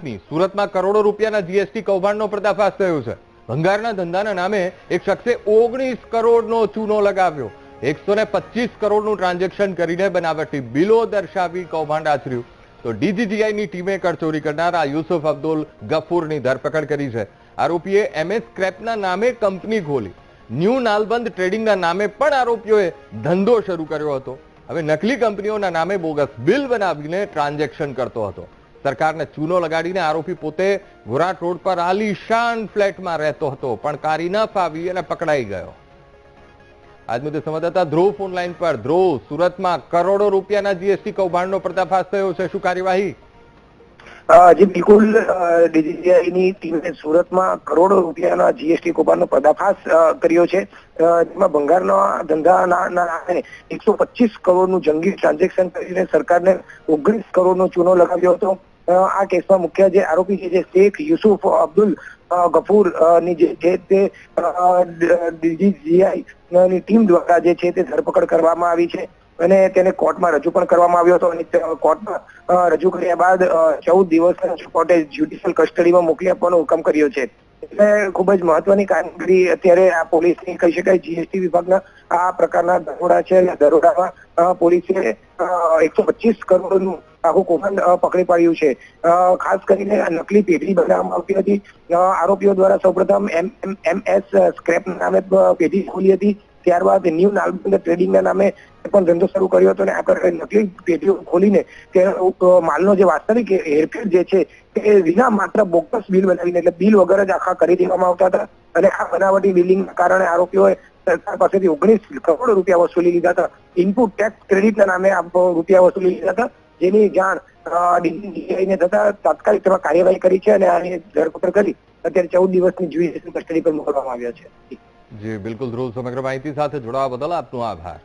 સુરતની. સુરતમાં કરોડો રૂપિયાના જીએસટી કૌભાંડનો પર્દાફાશ થયો છે. ભંગારના ધંધાના નામે એક શખ્સે ઓગણીસ કરોડનો ચૂનો લગાવ્યો. એકસો કરોડનું ટ્રાન્ઝેક્શન કરીને બનાવટી બિલો દર્શાવી કૌભાંડ આચર્યું. તો ડીજીજીઆઈની ટીમે કરચોરી કરનારા યુસુફ અબ્દુલ ગફૂરની ધરપકડ કરી છે. આરોપીએ એમએસ સ્ક્રેપના નામે કંપની ખોલી. ન્યૂ નાલબંધ ટ્રેડિંગના નામે પણ આરોપીઓએ ધંધો શરૂ કર્યો હતો. હવે નકલી કંપનીઓના નામે બોગસ બિલ બનાવીને ટ્રાન્ઝેક્શન કરતો હતો. સરકારને ચૂનો લગાડીને આરોપી પોતે વિરાટ રોડ પર આલીશાન ફ્લેટમાં રહેતો હતો, પણ કારી ન ફાવી અને પકડાઈ ગયો. આજ મુદ્દે સંવાદદાતા ધ્રુવ ફોન પર. ધ્રુવ, સુરતમાં કરોડો રૂપિયાના જીએસટી કૌભાંડનો પર્દાફાશ થયો છે, શું કાર્યવાહી? જી, બિલકુલ ડીજીસીઆઈની ટીમે સુરતમાં કરોડો રૂપિયાના જીએસટી કૌભાંડનો પર્દાફાશ કર્યો છે. જેમાં ભંગારના ધંધાના એકસો પચીસ કરોડનું જંગી ટ્રાન્ઝેક્શન કરીને સરકારને ઓગણીસ કરોડનો ચૂનો લગાવ્યો હતો. આ કેસમાં મુખ્ય જે આરોપી છે જે શેખ યુસુફ અબ્દુલ ગફૂરની જે છે તે ડીજીઆઈ ની ટીમ દ્વારા જે છે તે ધરપકડ કરવામાં આવી છે અને તેને કોર્ટમાં રજૂ પણ કરવામાં આવ્યો હતો અને કોર્ટમાં રજૂ કર્યા બાદ ચૌદ દિવસ કોર્ટે જ્યુડિશિયલ કસ્ટડીમાં મોકલી આપવાનો હુકમ કર્યો છે. એટલે ખૂબ જ મહત્વની કામગીરી અત્યારે આ પોલીસની, કહી શકાય, જીએસટી વિભાગના આ પ્રકારના દરોડા છે. દરોડામાં પોલીસે એકસો પચીસ કરોડનું આખું કૌભાંડ પકડી પાડ્યું છે. ખાસ કરીને નકલી પેઢી બનાવવામાં આવતી હતી. આરોપીઓ દ્વારા સૌપ્રથમ એમ સ્ક્રેપ નામે પેઢી ખોલી હતી. ત્યારબાદ ન્યૂ નાલબંધ ટ્રેડિંગના નામે પણ ધંધો શરૂ કર્યો હતો અને આ પ્રકારે નકલી પેઢીઓ ખોલીને તે માલનો જે વાસ્તવિક હેરફેર જે છે, તે વિના માત્ર બોગસ બિલ બનાવીને, એટલે બિલ વગર જ આખા કરી દેવામાં આવતા હતા. અને આ બનાવટી બિલિંગના કારણે આરોપીઓએ સરકાર પાસેથી ઓગણીસ કરોડ રૂપિયા વસૂલી લીધા હતા. ઇનપુટ ટેક્સ ક્રેડિટના નામે રૂપિયા વસૂલી લીધા હતા. જેની જાણ DCGI ને થતા તાત્કાલિક તેમાં કાર્યવાહી કરી છે અને આની ધરપકડ કરી અત્યારે ચૌદ દિવસની જ્યુડિશિયલ કસ્ટડી પર મોકલવામાં આવ્યા છે. જી, બિલકુલ. ધ્રુવ, સમગ્ર માહિતી સાથે જોડાવા બદલ આપનો આભાર.